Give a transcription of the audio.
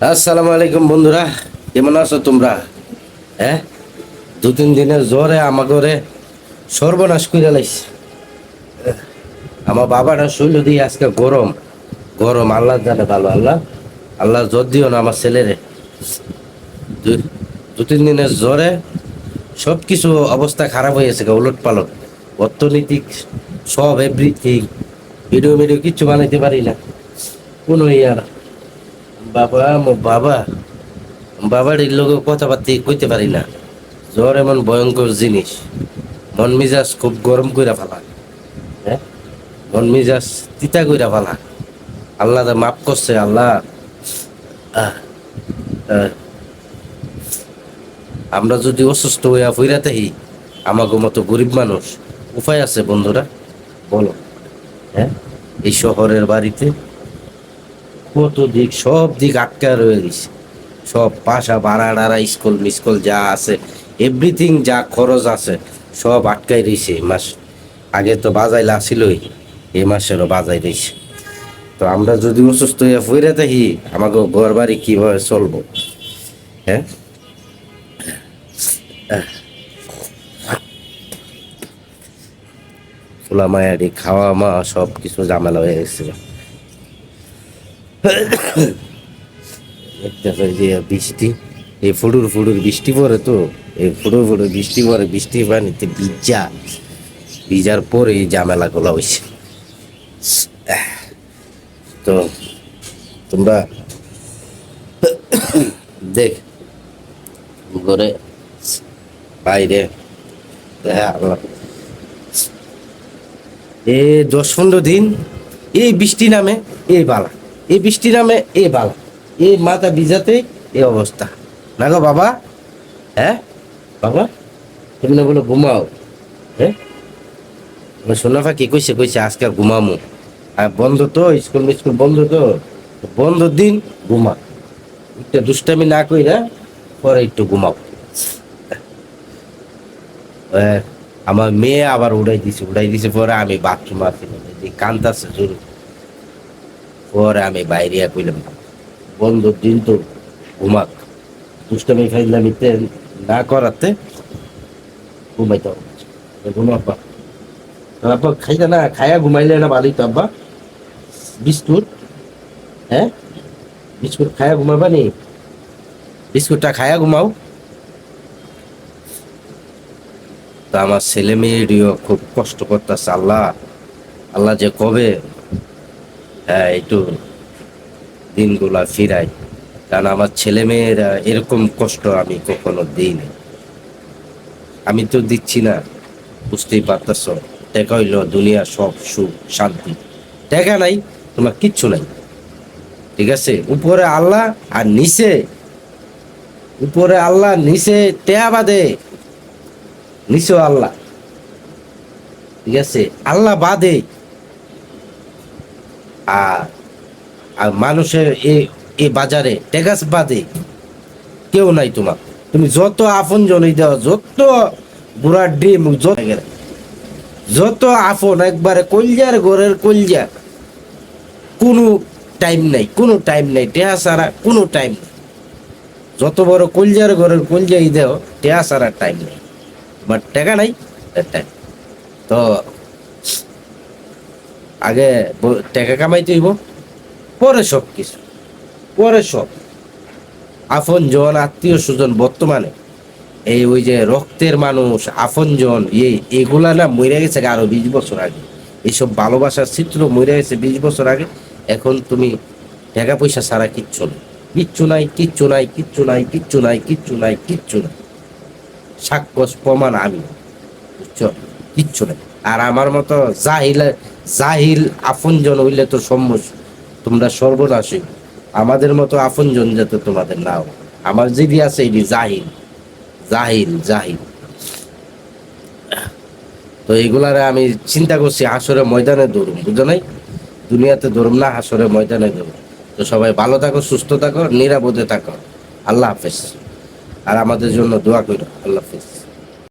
আসসালামু আলাইকুম বন্ধুরা, কেমন আছো তোমরা? হ্যাঁ? দু তিন দিনের জ্বরে আমাকে সর্বনাশ করে লাইছে। আমার বাবাটা শৈল দিয়ে আজকে গরম গরম, আল্লাহ জানে ভালো, আল্লাহ আল্লাহ জ্বর দিও না আমার ছেলেরে। দু- তিন দিনের জ্বরে সব কিছু অবস্থা খারাপ হয়ে গেছে উলট পালট অর্থনৈতিক সব এভরিথিং ভিডিও ভিডিও কিচ্ছু বানাইতে পারি না। কোনো ইয়ার বাবা মো বাবা। বাবার এই লোক কথাবার্তা কইতে পারি না। জ্বর এমন ভয়ঙ্কর জিনিস। মন মিজাজ খুব গরম কইরা ফেলা। হ্যাঁ? মন মিজাজ তিতা কইরা ফেলা। আল্লাহ তো মাফ করছে, আল্লাহ। আমরা যদি অসুস্থ হইয়া ফিরা থাকি আমাকে মতো গরিব মানুষ উপায় আছে বন্ধুরা? বলো। হ্যাঁ? এই শহরের বাড়িতে কত দিক, সব দিক আটকা রয়ে গেছে। সব পাশা ভাড়া টাড়া স্কুল মিস্কুল যা আছে এভরিথিং যা খরচ আছে, সব আটকাই রয়েছে এই মাস। আগে তো বাজাইলা আসিলই, এই মাসেরও বাজাই রয়েছে। তো আমরা যদি অসুস্থ হয়ে ফিরে থাকি আমাকে ঘর বাড়ি কীভাবে চলবো? হ্যাঁ? ফুলা মায়ারি খাওয়া মা সব কিছু ঝামেলা হয়ে গেছিল দেখতেছো যে বৃষ্টি। এই ফুডুর ফুডুর বৃষ্টি পড়ে তো, এই ফুডুর ফুডুর বৃষ্টি পরে বৃষ্টি পানিতে ভিজা। ভিজার পরে এই ঝামেলাগুলো হয়েছে তো তোমরা দেখ, ঘরে বাইরে এ দশ পনেরো দিন, এই বৃষ্টি নামে এই বালা। এই বৃষ্টি নামে এই বালা এই মাথা ভিজাতে এ অবস্থা। না গো বাবা হ্যাঁ? বাবা তুমি না বলো ঘুমাও হ্যাঁ? আমার সোনা ফাঁকি কইছে? কইছে আজকে ঘুমামো। আর বন্ধ তো স্কুল স্কুল বন্ধ তো। বন্ধ দিন ঘুমা। একটু দুষ্টামি না কইরা পরে একটু ঘুমাও। এ, আমার মেয়ে আবার উড়াই দিছে উড়াই দিছে পরে আমি বাথরুম আসি কান্দাছে জোর। পরে আমি বাইরে কইলাম বন্ধুর দিন তো ঘুমাক। দুষ্টামি ফাইলামিতে না করাতে ঘুমাইতে হবে ঘুমাব্বা আব্বা, খাইতে না, খায়া ঘুমাইলে না ভালোই তো, আব্বা। বিস্কুট হ্যাঁ? বিস্কুট খায়া ঘুমাবা নি? বিস্কুটটা খায়া ঘুমাও। তা আমার ছেলে মেয়েরও খুব কষ্ট করতেছে, আল্লাহ। আল্লাহ যে কবে একটু দিনগুলা ফিরাই। কারণ আমার ছেলে মেয়েরা এরকম কষ্ট আমি কখনো দিইনি। আমি তো দিচ্ছি না, বুঝতেই পারতেছ। টাকা হইল, দুনিয়া সব সুখ, শান্তি। টাকা নাই, তোমার কিচ্ছু নাই। ঠিক আছে? উপরে আল্লাহ আর নিচে। উপরে আল্লাহ, নিচে টেয়া বাদে নিচেও আল্লাহ। ঠিক আছে? আল্লাহ বাদে আর আর মানুষের এ বাজারে, টেগাস বাদে কেউ নাই তোমার। তুমি যত আপন জনই দাও যত বুড়া ডিম, যত যত আপন, একবারে কলজার ঘরের কলজা, কোনো টাইম নাই, কোনো টাইম নাই, টেহা সারা কোনো টাইম নেই। যত বড় কলজার ঘরের কলজাই দেও, টেহা ছাড়া টাইম নেই। বাট টাকা নাই টাইম তো আগে টাকা কামাইতে হইব। পরে সব কিছু। পরে সব। আপন জন, আত্মীয় স্বজন বর্তমানে এই ওই যে রক্তের মানুষ, আপন জন, এই এগুলা না মরে গেছে আরও বিশ বছর আগে। এইসব ভালোবাসার চিত্র মরে গেছে বিশ বছর আগে। এখন তুমি টাকা পয়সা ছাড়া কিচ্ছু নেই। কিচ্ছু নাই কিচ্ছু নাই কিচ্ছু নাই কিচ্ছু নাই কিচ্ছু নাই কিচ্ছু নাই। সাক্ষ্য প্রমাণ আমি। বুঝছ? কিচ্ছু নাই। আর আমার মতো জাহিল জাহিল আপনজন হইলে তো সম্মুখ তোমরা সর্বনাশী। আমাদের মতো আপনজন যাতে তোমাদের নাও আমার যদি আছে এটি জাহিল। জাহিল জাহিল। তো এগুলারে আমি চিন্তা করছি, হাসরে ময়দানে দৌড়ুম বুঝো নাই? দুনিয়াতে দৌড়ুম না, হাসরে ময়দানে দৌড়ুম তো সবাই ভালো থাকো, সুস্থ থাকো, নিরাপদে থাকো। আল্লাহ হাফেজ। আর আমাদের জন্য দোয়া করো। আল্লাহ হাফেজ।